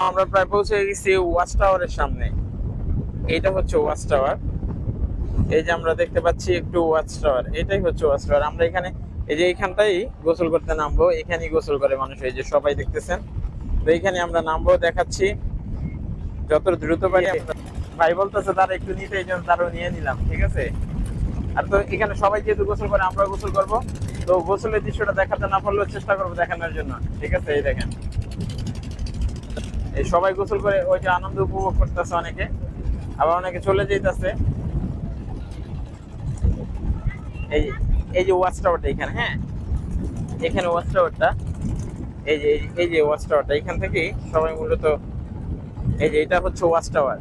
আমরা প্রায় পৌঁছে গেছি ওয়াচ টাওয়ারের সামনে। এইটা হচ্ছে ওয়াচ টাওয়ার। এই যে আমরা দেখতে পাচ্ছি একটু ওয়াচ টাওয়ার, এটাই হচ্ছে ওয়াচ টাওয়ার। আমরা এখানে, এই যে এইখানটাই গোসল করতে নামবো, এখানেই গোসল করে মানুষ, এই যে সবাই দেখতেছেন। তো এইখানে আমরা নামবো, দেখাচ্ছি। যত দ্রুত পারি ভাই বলতেছে তারা একটু নিতে এই জন্য তারও নিয়ে নিলাম, ঠিক আছে? আর তো এখানে সবাই যেহেতু গোসল করে আমরা গোসল করব। তো গোসলের দৃশ্যটা দেখাতে না পারলেও চেষ্টা করব দেখানোর জন্য, ঠিক আছে? এই দেখেন। এই সবাই গোসল করে ওইটা আনন্দ উপভোগ করতেছে অনেকে। আবার অনেকে চলে যেতেছে এই যে- এই যে ওয়াচ টাওয়ারটা এখানে হ্যাঁ? এখানে ওয়াচ টাওয়ারটা এই যে এই যে ওয়াচ টাওয়ারটা এখান থেকে সবাই মূলত, এই যে এটা হচ্ছে ওয়াচ টাওয়ার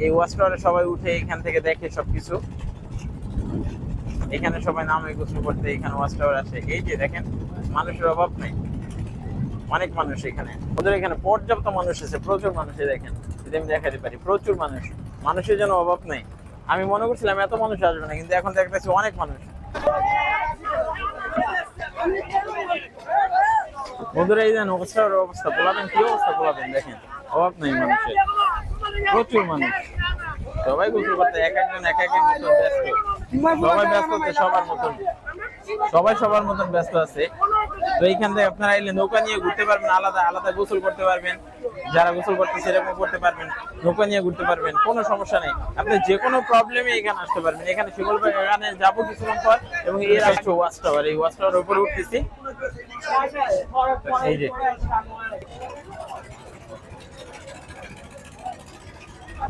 এই ওয়াচ টাওয়ারে সবাই উঠে এখান থেকে দেখে সবকিছু। এখানে সবাই নামে গোসল করতে, এখানে ওয়াচ টাওয়ার আসে। এই যে দেখেন, মানুষের অভাব নেই। অনেক মানুষ এখানে। ওদের এখানে পর্যাপ্ত মানুষ আছে, প্রচুর মানুষ দেখেন। যদি আমি দেখাতে পারি, প্রচুর মানুষ। মানুষের যেন অভাব নেই। আমি মনে করছিলাম এত মানুষ আসবে না, কিন্তু এখন দেখতেছি অনেক মানুষ। বন্ধুরা এই দেন অবস্থার অবস্থা বলাবেন কি অবস্থা বলাবেন দেখেন। অভাব নেই মানুষের। প্রচুর মানুষ। সবাই গোসল করতে, এক একজন, এক এক মতন ব্যস্ত। সবাই ব্যস্ত আছে সবার মতন। সবাই সবার মতন ব্যস্ত আছে। তো এইখান থেকে আপনারা এলে নৌকা নিয়ে ঘুরতে পারবেন, আলাদা আলাদা গোসল করতে পারবেন। যারা গোসল করতে সেরকম করতে পারবেন, নৌকা নিয়ে ঘুরতে পারবেন, কোনো সমস্যা নেই। আপনি যে কোনো প্রবলেমে এখানে আসতে পারবেন। এখানে শিকল এখানে যাব কিছুক্ষণ পর এবং এর আসছে ওয়াচ টাওয়ার। এই ওয়াচ টাওয়ার উপরে উঠতেছি। এই যে।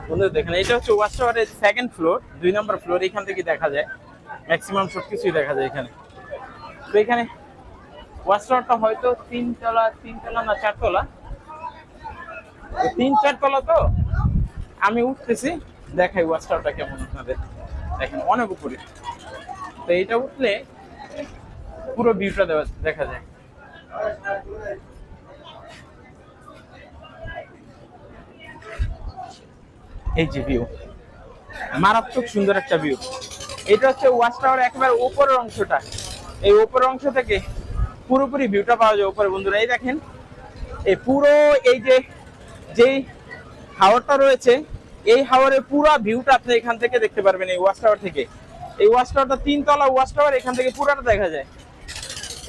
বন্ধু দেখেন, এটা হচ্ছে ওয়াচ টাওয়ারের সেকেন্ড ফ্লোর দুই নম্বর ফ্লোর এখান থেকে দেখা যায়। ম্যাক্সিমাম সবকিছুই দেখা যায় এখানে। তো এখানে টাওয়ারটা হয়তো তিনতলা তিনতলা না চারতলা তিন চারতলা তো? আমি উঠতেছি, দেখাই টাওয়ারটা কেমন আপনাদের। দেখেন, অনেক উপরে। তো এইটা উঠলে পুরো ভিউটা দেখা যায়। এই যে ভিউ মারাত্মক সুন্দর একটা ভিউ এটা হচ্ছে ওয়াচ টাওয়ার একেবারে উপরের অংশটা। এই উপরের অংশ থেকে পুরোপুরি ভিউটা পাওয়া যায় উপরে। বন্ধুরা, এই দেখেন, এই পুরো এই যে, যেই হাওয়ারটা রয়েছে, এই হাওয়ারের পুরো ভিউটা আপনি এখান থেকে দেখতে পারবেন এই ওয়াশ টাওয়ার থেকে। এই ওয়াশ টাওয়ারটা তিনতলা ওয়াশ টাওয়ার এখান থেকে পুরোটা দেখা যায়।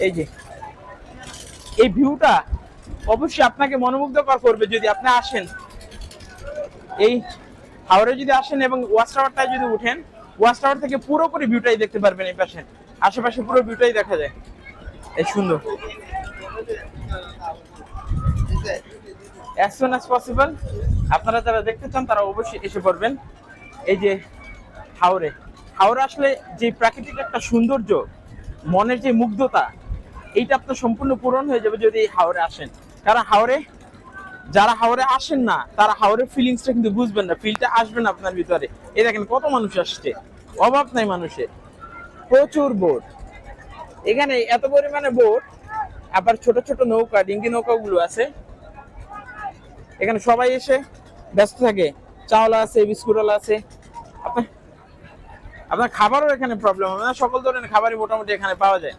এই যে, এই ভিউটা অবশ্যই আপনাকে মনোমুগ্ধকর করবে যদি আপনি আসেন। এই হাওড়ে যদি আসেন এবং ওয়াচ টাওয়ারটায় যদি উঠেন ওয়াচ টাওয়ার থেকে পুরোপুরি ভিউটাই দেখতে পারবেন এই পাশে। আশেপাশে পুরো ভিউটাই দেখা যায়। এই সুন্দর। অ্যাজ সুন অ্যাজ পসিবল আপনারা যারা দেখতে চান, তারা অবশ্যই এসে পড়বেন। এই যে হাওড়ে হাওড়ে আসলে যে প্রাকৃতিক একটা সৌন্দর্য, মনের যে মুগ্ধতা, এইটা আপনার সম্পূর্ণ পূরণ হয়ে যাবে যদি হাওড়ে আসেন। কারণ হাওড়ে যারা হাওড়ে আসেন না, তারা হাওড়ের ফিলিংসটা কিন্তু বুঝবেন না। ফিলটা আসবে না আপনার ভিতরে। এই দেখেন কত মানুষ আসছে। অভাব নাই মানুষের। প্রচুর বোট। এখানে এত পরিমাণে বোট, আবার ছোট ছোট নৌকা, ডিঙ্গি নৌকাগুলো আছে। এখানে সবাই এসে ব্যস্ত থাকে। চাওলা আছে, বিস্কুটওয়ালা আছে। আপনার আপনার খাবারও এখানে প্রবলেম হবে না। সকল ধরনের খাবারই মোটামুটি এখানে পাওয়া যায়।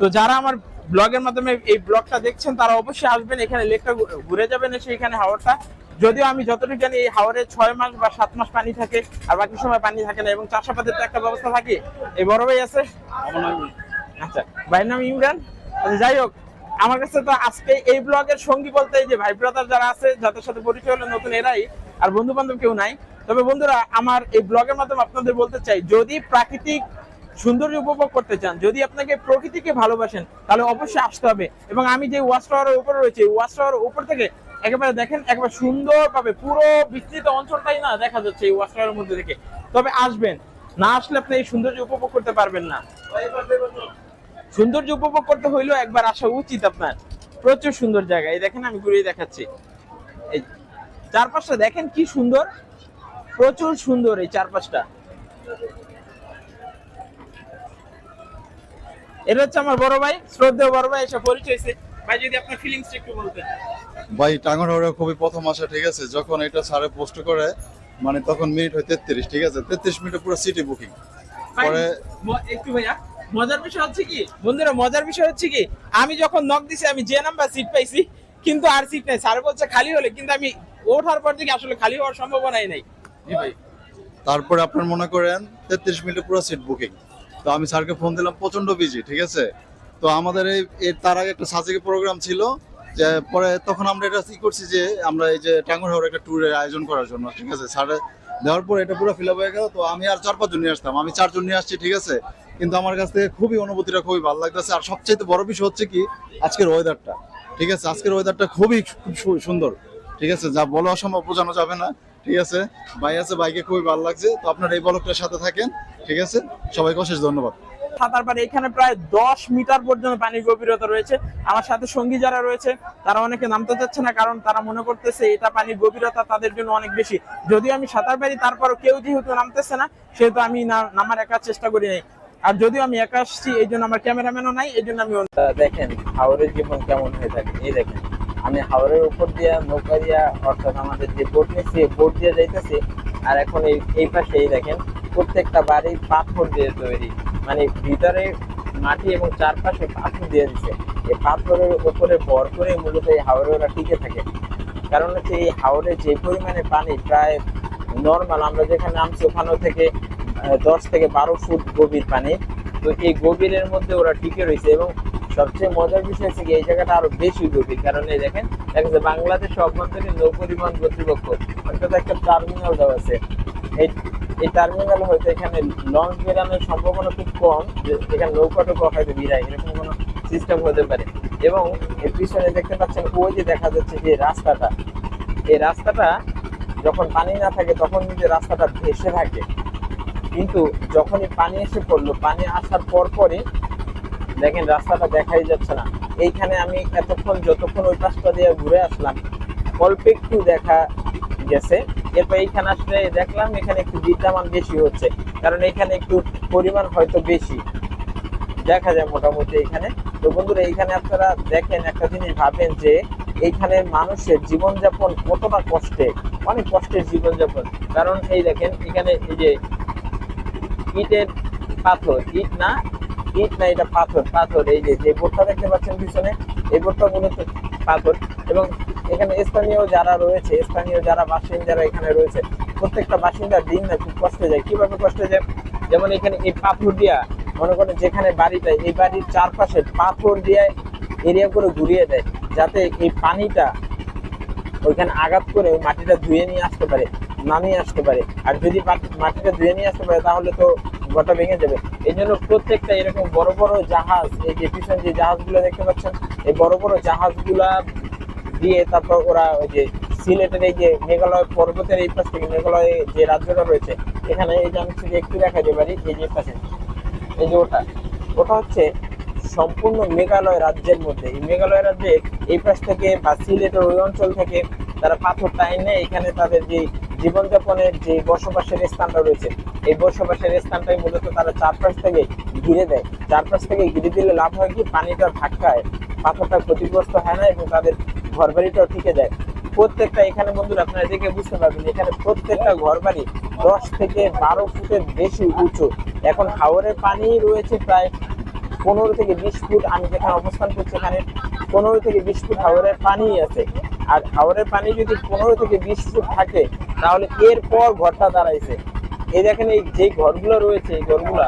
তো যারা আমার ব্লগের মাধ্যমে এই ব্লগটা দেখছেন, তারা অবশ্যই আসবেন। এখানে লেকটা ঘুরে যাবেন এসে এখানে হাওয়ারটা যদিও আমি যতটুকু জানি, এই হাওয়ারে ছয় মাস বা সাত মাস পানি থাকে, আর বাকি সময় পানি থাকে না, এবং চাষাবাদের তো একটা ব্যবস্থা থাকে। এই বড় ভাই আছে? আচ্ছা ভাইয়ের নাম ইমরান? আচ্ছা, যাই হোক আমার কাছে তো আজকে এই ব্লগের সঙ্গী বলতে যে ভাই ব্রাদার যারা আছে যাদের সাথে পরিচয় হলো নতুন এরাই আর বন্ধু বান্ধব কেউ নাই তবে বন্ধুরা আমার এই ব্লগের মাধ্যমে আপনাদের বলতে চাই যদি প্রাকৃতিক সৌন্দর্য উপভোগ করতে চান যদি আপনাকে প্রকৃতিকে ভালোবাসেন তাহলে অবশ্যই আসতে হবে। এবং আমি যে ওয়াচ টাওয়ারের উপরে রয়েছে ওয়াচ টাওয়ারের উপর থেকে একেবারে দেখেন একেবারে সুন্দর পাবে পুরো বিস্তৃত অঞ্চলটাই না দেখা যাচ্ছে এই ওয়াচ টাওয়ারের মধ্যে থেকে। তবে আসবেন না আসলে আপনি এই সৌন্দর্য উপভোগ করতে পারবেন না। সৌন্দর্য উপভোগ করতে হইলেও একবার আসা উচিত আপনার। প্রচুর সুন্দর জায়গা। এই দেখেন আমি ঘুরিয়ে দেখাচ্ছি। এই চারপাশটা দেখেন কি সুন্দর। প্রচুর সুন্দর এই চারপাশটা। এটা হচ্ছে আমার বড় ভাই শ্রদ্ধেয় বড় ভাই এসে পরিচয় ভাই যদি আপনার ফিলিংস একটু বলতেন। ভাই টাঙ্গনহরে খুবই প্রথম আসা ঠিক আছে? যখন এটা সারে পোস্ট করে মানে তখন মিনিট হয় তেত্রিশ ঠিক আছে? তেত্রিশ মিনিটে পুরো সিটি বুকিং পরে একটু ভাইয়া মজার বিষয় হচ্ছে কি? বন্ধুরা, মজার বিষয় হচ্ছে কি, আমি যখন নক দিছি, আমি যে নাম্বার সিট পাইছি, কিন্তু আর সিট নেই। স্যার বলছে, খালি হলে। কিন্তু আমি ওঠার পর থেকে আসলে খালি হওয়ার সম্ভাবনাই নেই। আপনার মনে করেন, তেত্রিশ পুরো সিট বুকিং তো আমি স্যারকে ফোন দিলাম প্রচণ্ড বিজি ঠিক আছে? তো আমাদের এই তার আগে একটা সাজেকে প্রোগ্রাম ছিল, যে পরে তখন আমরা এটা কি করছি যে, আমরা এই যে টাঙ্গুর হাওড় একটা ট্যুরের আয়োজন করার জন্য, ঠিক আছে? স্যার দেওয়ার পর এটা পুরো ফিল আপ হয়ে গেল, তো আমি আর চার পাঁচজন নিয়ে আসতাম। আমি চারজন নিয়ে আসছি, ঠিক আছে? কিন্তু আমার কাছ থেকে খুবই অনুভূতিটা খুবই ভালো লাগতেছে। আর সবচেয়ে বড় বিষয় হচ্ছে কি, আজকের ওয়েদারটা ঠিক আছে? আজকের ওয়েদারটা খুবই খুব সুন্দর, ঠিক আছে? যা বলা অসম্ভব, বোঝানো যাবে না, ঠিক আছে? ভাই আছে, ভাইকে খুবই ভালো লাগছে। তো আপনারা এই বলকটার সাথে থাকেন, ঠিক আছে? সবাইকে অশেষ ধন্যবাদ। সাঁতার পারে এখানে প্রায় দশ মিটার পর্যন্ত পানির গভীরতা রয়েছে। আমার সাথে সঙ্গী যারা রয়েছে, তারা অনেকে নামতে চাচ্ছে না, কারণ তারা মনে করতেছে এটা পানির গভীরতা তাদের জন্য অনেক বেশি। যদিও আমি সাঁতার পারি, তারপরও কেউ যেহেতু নামতেছে না, সেহেতু আমি নামার একা চেষ্টা করি নাই। আর যদিও আমি একা আসছি, এই জন্য আমার ক্যামেরাম্যানও নাই, এই জন্য আমি দেখেন, হাওরের জীবন কেমন হয়ে থাকে। এই দেখেন, আমি হাওরের উপর দিয়া নৌকা দিয়া অর্থাৎ আমাদের যে বোট নিচ্ছি বোট দিয়ে যাইতেছি। আর এখন এই এই পাশে, এই দেখেন, প্রত্যেকটা বাড়ি পাথর দিয়ে তৈরি। মানে ভিতরে মাটি এবং চারপাশে পাথর দিয়ে দিচ্ছে এই পাথরের উপরে ভর করে মূলত এই হাওরে ওরা টিকে থাকে। কারণ হচ্ছে এই হাওরে যে পরিমাণে পানি, প্রায় নর্মাল আমরা যেখানে নামছি, ওখানেও থেকে দশ থেকে বারো ফুট গভীর পানি। তো এই গভীরের মধ্যে ওরা টিকে রয়েছে এবং সবচেয়ে মজার বিষয় হচ্ছে কি, এই জায়গাটা আরও বেশি গভীর। কারণ এই দেখেন, দেখা যাচ্ছে বাংলাদেশ অভ্যন্তরীণ নৌ পরিবহন কর্তৃপক্ষ, অর্থাৎ একটা টার্মিনাল দেওয়া আছে। এই এই টার্মিনাল হয়তো এখানে লঞ্চ বেরানোর সম্ভাবনা খুব কম, যে এখানে নৌকা টোকা হয়তো বিরায়, এরকম কোনো সিস্টেম হতে পারে। এবং এর পিছনে দেখতে পাচ্ছেন, ওই যে দেখা যাচ্ছে যে রাস্তাটা। এই রাস্তাটা যখন পানি না থাকে, তখন কিন্তু রাস্তাটা ভেসে থাকে। কিন্তু যখনই পানি এসে পড়ল, পানি আসার পর পরই দেখেন রাস্তাটা দেখাই যাচ্ছে না। এইখানে আমি এতক্ষণ, যতক্ষণ ওই পাশটা দিয়ে ঘুরে আসলাম, অল্প একটু দেখা গেছে। এরপর এইখানে আসলে দেখলাম এখানে একটু বিদ্যমান বেশি হচ্ছে, কারণ এখানে একটু পরিমাণ হয়তো বেশি। দেখা যায় মোটামুটি এখানে তো বন্ধুরা, এইখানে আপনারা দেখেন একটা জিনিস ভাবেন যে, এইখানে মানুষের জীবনযাপন কতটা কষ্টে অনেক কষ্টের জীবনযাপন। কারণ এই দেখেন, এখানে এই যে ইটের পাথর, ইট না ইট না, এটা পাথর পাথর, এই যে যে বোটটা দেখতে পাচ্ছেন পিছনে, এই বোটটা মূলত পাথর। এবং এখানে স্থানীয় যারা রয়েছে, স্থানীয় যারা বাসিন্দারা এখানে রয়েছে, প্রত্যেকটা বাসিন্দার দিন না খুব কষ্টে যায়। কীভাবে কষ্টে যায়? যেমন এখানে এই পাথর দিয়া, মনে করেন যেখানে বাড়িটা এই বাড়ির চারপাশে পাথর দিয়ে এরিয়া করে ঘুরিয়ে দেয়, যাতে এই পানিটা ওইখানে আঘাত করে ওই মাটিটা ধুয়ে নিয়ে আসতে পারে। নামিয়ে আসতে পারে। আর যদি মাটি- মাটিটা ধুয়ে নিয়ে আসতে পারে, তাহলে তো গোটা ভেঙে যাবে। এই জন্য প্রত্যেকটা এরকম বড় বড় জাহাজ, এই যে পিছনে যে জাহাজগুলো দেখতে পাচ্ছেন, এই বড় বড় জাহাজগুলা দিয়ে তারপর ওরা ওই যে সিলেটের এই যে মেঘালয় পর্বতের এই পাশ থেকে মেঘালয়ে যে রাজ্যটা রয়েছে, এখানে এই যে আমি একটু দেখাতে পারি, এই যে পাশে। এই যে ওটা। ওটা হচ্ছে সম্পূর্ণ মেঘালয় রাজ্যের মধ্যে। এই মেঘালয় রাজ্যে এই পাশ থেকে বা সিলেটের ওই অঞ্চল থেকে তারা পাথরটা এনে এখানে তাদের যে জীবনযাপনের যে বসবাসের স্থানটা রয়েছে, এই বসবাসের স্থানটাই মূলত তারা চারপাশ থেকে ঘিরে দেয়। চারপাশ থেকে ঘিরে দিলে লাভ হয় কি? পানিটা ধাক্কায়, পাথরটা ক্ষতিগ্রস্ত হয় না এবং তাদের ঘর বাড়িটাও টিকে যায়। প্রত্যেকটা, এখানে বন্ধুরা, আপনারা দেখে বুঝতে পারবেন, এখানে প্রত্যেকটা ঘর বাড়ি দশ থেকে বারো ফুটের বেশি উঁচু। এখন হাওরের পানি রয়েছে প্রায় পনেরো থেকে বিশ ফুট, আমি যেখানে অবস্থান করছি এখানে পনেরো থেকে বিশ ফুট হাওরের পানি আছে। আর হাওরের পানি যদি পনেরো থেকে বিশ ফুট থাকে, তাহলে এরপর ঘরটা দাঁড়াইছে। এই দেখেন এই যে ঘরগুলো রয়েছে, এই ঘরগুলা,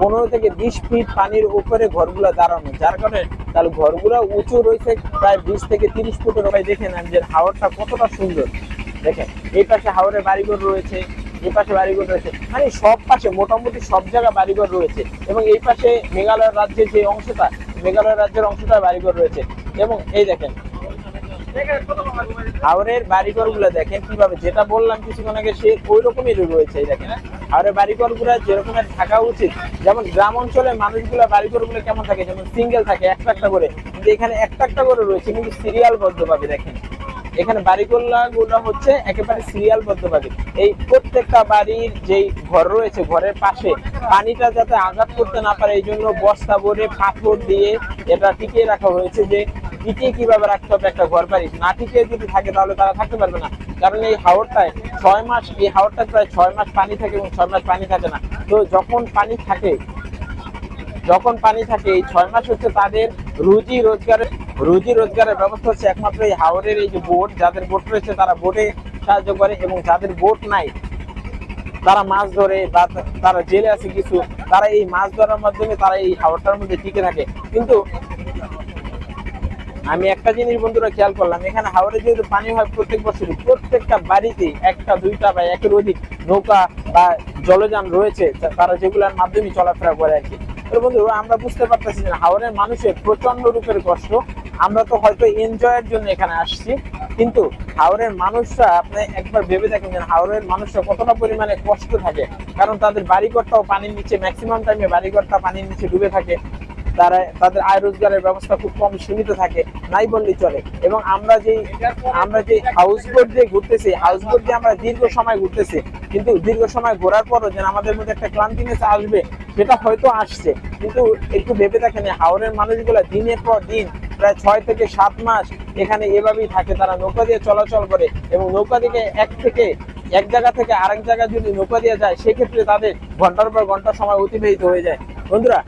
পনেরো থেকে বিশ ফিট পানির উপরে ঘরগুলো দাঁড়ানো। যার কারণে তাহলে ঘরগুলো উঁচু রয়েছে, প্রায় বিশ থেকে তিরিশ ফুটের ভাই দেখেন যে হাওরটা কতটা সুন্দর। দেখেন, এই পাশে হাওরের বাড়িঘর রয়েছে, এই পাশে বাড়িঘর রয়েছে। মানে সব পাশে, মোটামুটি সব জায়গায় বাড়িঘর রয়েছে। এবং এই পাশে মেঘালয় রাজ্যের যে অংশটা, মেঘালয় রাজ্যের অংশটা বাড়িঘর রয়েছে। এবং এই দেখেন হাওরের বাড়িঘরগুলো দেখেন কীভাবে, যেটা বললাম কিছুক্ষণ আগে, সে ওই রকমই রয়েছে দেখেন হাওরের বাড়িঘরগুলো যেরকমের থাকা উচিত, যেমন গ্রাম অঞ্চলে মানুষগুলো বাড়িঘরগুলো কেমন থাকে, যেমন সিঙ্গেল থাকে, একটা একটা করে, কিন্তু এখানে একটা একটা করে রয়েছে, কিন্তু সিরিয়াল বদ্ধ ভাবে দেখেন। এখানে বাড়িগুলা গুলো হচ্ছে একেবারে সিরিয়াল বদ্ধভাবে এই প্রত্যেকটা বাড়ির যেই ঘর রয়েছে, ঘরের পাশে, পানিটা যাতে আঘাত করতে না পারে, এই জন্য বস্তা ভরে পাথর দিয়ে এটা টিকিয়ে রাখা হয়েছে যে টিকিয়ে কীভাবে রাখতে হবে একটা ঘর বাড়ি? না টিকিয়ে যদি থাকে তাহলে তারা থাকতে পারবে না। কারণ এই হাওরটায় ছয় মাস এই হাওরটা প্রায় ছয় মাস পানি থাকে এবং ছয় মাস পানি থাকে না। তো যখন পানি থাকে, যখন পানি থাকে, এই ছয় মাস হচ্ছে তাদের রুজি রোজগারের রুজি রোজগারের ব্যবস্থা হচ্ছে একমাত্র এই হাওরের এই যে বোট, যাদের বোট রয়েছে তারা বোটে সাহায্য করে এবং যাদের বোট নাই, তারা মাছ ধরে বা তারা জেলে আছে কিছু, তারা এই মাছ ধরার মাধ্যমে তারা এই হাওরটার মধ্যে টিকে থাকে। কিন্তু আমি একটা জিনিস বন্ধুরা খেয়াল করলাম, এখানে হাওড়ে যেহেতু পানি হয় প্রত্যেক বছরই, প্রত্যেকটা বাড়িতে একটা, দুইটা বা একের অধিক নৌকা বা জলযান রয়েছে তারা যেগুলোর মাধ্যমে চলাফেরা করে আর কি। বন্ধু আমরা বুঝতে পারতেছি যে হাওড়ের মানুষের প্রচণ্ড রূপের কষ্ট। আমরা তো হয়তো এনজয়ের জন্য এখানে আসছি, কিন্তু হাওড়ের মানুষরা, আপনি একবার ভেবে দেখেন যে হাওড়ের মানুষরা কতটা পরিমাণে কষ্ট থাকে। কারণ তাদের বাড়িঘরটাও পানির নিচে ম্যাক্সিমাম টাইমে বাড়িঘরটা পানির নিচে ডুবে থাকে। তারা তাদের আয় রোজগারের ব্যবস্থা খুব কম সীমিত থাকে, নাই বললেই চলে। এবং আমরা যে আমরা যে হাউস বোট দিয়ে ঘুরতেছি হাউস বোট দিয়ে আমরা দীর্ঘ সময় ঘুরতেছি, কিন্তু দীর্ঘ সময় ঘোরার পরও যেন আমাদের মধ্যে একটা ক্লান্তিনেস আসবে, সেটা হয়তো আসছে। কিন্তু একটু ভেবে দেখেন হাওড়ের মানুষগুলো দিনের পর দিন প্রায় ছয় থেকে সাত মাস এখানে এভাবেই থাকে, তারা নৌকা দিয়ে চলাচল করে এবং নৌকা থেকে এক থেকে, এক জায়গা থেকে আরেক জায়গায় যদি নৌকা দিয়ে যায়, সেক্ষেত্রে তাদের ঘণ্টার পর ঘণ্টা সময় অতিবাহিত হয়ে যায়। বন্ধুরা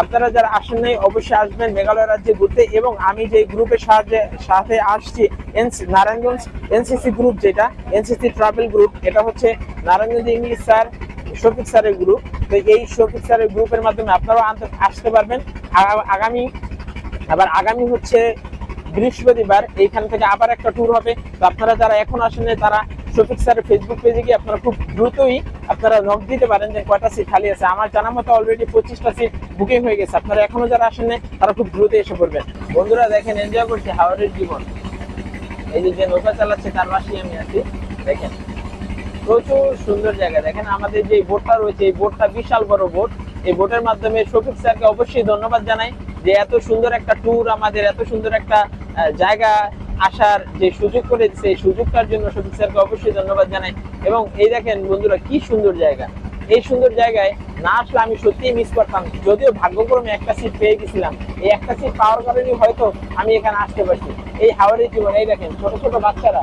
আপনারা যারা আসেন নাই, অবশ্যই আসবেন মেঘালয় রাজ্যে ঘুরতে এবং আমি যে গ্রুপের সাহায্যে, সাথে আসছি, এনসি, নারায়ণগঞ্জ এনসিসি গ্রুপ যেটা, এনসিসি ট্রাভেল গ্রুপ এটা হচ্ছে নারায়ণগঞ্জ ইংলিশ স্যার শফিক স্যারের গ্রুপ তো এই শফিক স্যারের গ্রুপের মাধ্যমে আপনারাও আসতে পারবেন। আগামী, আবার আগামী হচ্ছে বৃহস্পতিবার, এইখান থেকে আবার একটা ট্যুর হবে। তো আপনারা যারা এখন আসেন তারা শফিক স্যারের ফেসবুক পেজে গিয়ে আপনারা খুব দ্রুতই আপনারা নক দিতে পারেন যে কয়টা সিট খালি আছে। আমার জানা মতো অলরেডি পঁচিশটা সিট বুকিং হয়ে গেছে। আপনারা এখনও যারা আসেন তারা খুব দ্রুত এসে পড়বেন। বন্ধুরা দেখেন এনজয় করছি হাওড়ের জীবন। এই যে যে নৌকা চালাচ্ছে, তার পাশেই আমি আছি। দেখেন, প্রচুর সুন্দর জায়গা। দেখেন, আমাদের যে বোটটা রয়েছে, এই বোটটা বিশাল বড় বোট। এই বোটের মাধ্যমে শফিক স্যারকে অবশ্যই ধন্যবাদ জানাই যে এত সুন্দর একটা ট্যুর আমাদের এত সুন্দর একটা জায়গা আসার যে সুযোগ করে দিচ্ছে এই সুযোগটার জন্য শফিক স্যারকে অবশ্যই ধন্যবাদ জানাই। এবং এই দেখেন বন্ধুরা, কি সুন্দর জায়গা। এই সুন্দর জায়গায় না আসলে আমি সত্যিই মিস করতাম। যদিও ভাগ্যক্রমে একটা সিট পেয়ে গেছিলাম। এই একটা সিট পাওয়ার কারণে হয়তো আমি এখানে আসতে পারছি। এই হাওড়ের জীবন, এই দেখেন, ছোট ছোট বাচ্চারা,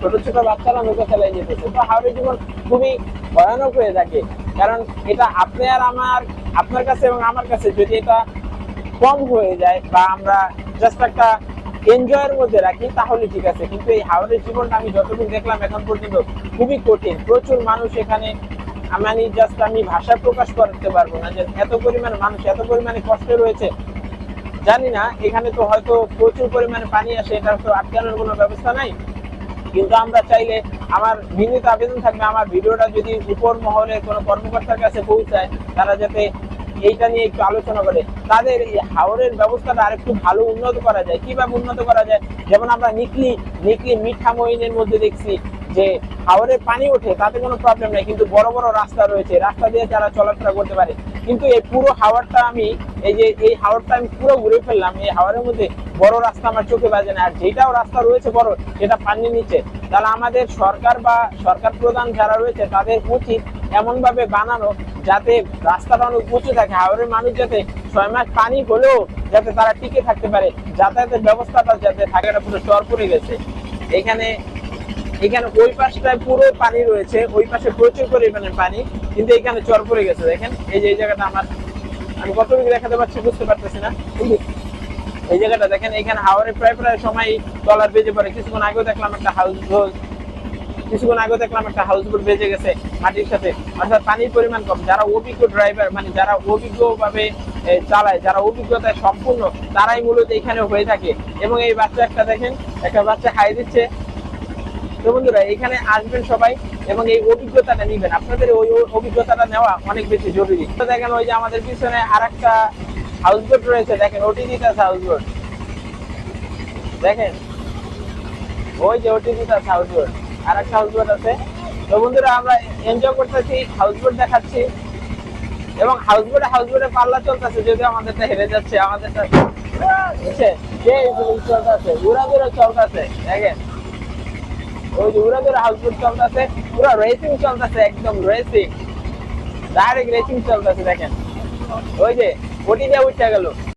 ছোট ছোট বাচ্চারা নৌকা চালাই যেতেছে। তো হাওড়ের জীবন খুবই ভয়ানক হয়ে থাকে। কারণ এটা আপনি আর আমার, আপনার কাছে এবং আমার কাছে যদি এটা কম হয়ে যায় বা আমরা জাস্ট একটা এনজয়ের মধ্যে রাখি, তাহলে ঠিক আছে। কিন্তু এই হাওড়ের জীবনটা আমি যতটুকু দেখলাম, এখন পর্যন্ত খুবই কঠিন। প্রচুর মানুষ এখানে আমি জাস্ট আমি ভাষা প্রকাশ করতে পারব না যে এত পরিমাণে মানুষ, এত পরিমাণে কষ্টে রয়েছে। জানি না, এখানে তো হয়তো প্রচুর পরিমাণে পানি আসে, এটা তো আটকানোর কোনো ব্যবস্থা নাই। কিন্তু আমরা চাইলে আমার বিনীত আবেদন থাকবে, আমার ভিডিওটা যদি উপর মহলে কোনো কর্মকর্তার কাছে পৌঁছায়, তারা যাতে এইটা নিয়ে একটু আলোচনা করে। তাদের এই হাওড়ের ব্যবস্থাটা আরেকটু ভালো উন্নত করা যায়। কীভাবে উন্নত করা যায়? যেমন আমরা নিকলি নিকলি মিঠা মহিনের মধ্যে দেখছি যে হাওরের পানি ওঠে, তাতে কোনো প্রবলেম নাই। কিন্তু বড় বড় রাস্তা রয়েছে। রাস্তা দিয়ে যারা চলাফেরা করতে পারে। কিন্তু এই পুরো হাওয়ারটা আমি, এই যে, এই হাওয়ারটা আমি পুরো ঘুরে ফেললাম, এই হাওয়ারের মধ্যে বড় রাস্তা আমার চোখে বাজে না। আর যেটাও রাস্তা রয়েছে বড়, সেটা পানির নিচে। তাহলে আমাদের সরকার বা সরকার প্রধান যারা রয়েছে, তাদের উচিত এমনভাবে বানানো যাতে রাস্তাটা অনেক উঁচু থাকে হাওড়ের মানুষ যাতে ছয় মাস পানি হলেও যাতে তারা টিকে থাকতে পারে, যাতায়াতের ব্যবস্থাটা যাতে থাকে পুরো চর পড়ে গেছে। এখানে এখানে ওই পাশটায় পুরো পানি রয়েছে, ওই পাশে প্রচুর পরিমাণে পানি, কিন্তু এখানে চর পড়ে গেছে। দেখেন, এই যে এই জায়গাটা আমার আমি কতটুকু দেখাতে পারছি বুঝতে পারতেছি না। এই জায়গাটা দেখেন, এখানে হাওয়ারে প্রায় প্রায় সময় ডলার বেজে পড়ে। কিছুক্ষণ আগেও দেখলাম একটা হাউস কিছুক্ষণ আগেও দেখলাম একটা হাউস বোট বেজে গেছে মাটির সাথে। অর্থাৎ পানির পরিমাণ কম। যারা অভিজ্ঞ ড্রাইভার মানে যারা অভিজ্ঞভাবে চালায়, যারা অভিজ্ঞতায় সম্পূর্ণ, তারাই মূলত এখানে হয়ে থাকে। এবং এই বাচ্চা একটা দেখেন, একটা বাচ্চা খাই দিচ্ছে। তো বন্ধুরা এখানে আসবেন সবাই এবং এই অভিজ্ঞতাটা নিবেন আপনাদের ওই অভিজ্ঞতাটা নেওয়া অনেক বেশি জরুরি তো দেখেন ওই যে আমাদের পিছনে আর একটা হাউস বোট রয়েছে দেখেন ওটি দিতে আছে হাউস বোট দেখেন ওই যে ওটি দিতে আছে হাউস বোট আর একটা হাউস বোট আছে তো বন্ধুরা আমরা এনজয় করতেছি হাউস বোট দেখাচ্ছি এবং হাউস বোটে হাউস বোটে পাল্লা চলতেছে যদিও আমাদেরটা হেরে যাচ্ছে আমাদেরটা চলতেছে ঘুরা ঘুরে চলতেছে দেখেন ওই যে উড়া ধরে হাউস চলতেছে, পুরো রেসিং চলতেছে, একদম রেসিং ডাইরেক্ট রেসিং চলতেছে দেখেন। ওই যে ওটি দিয়ে উঠে গেল।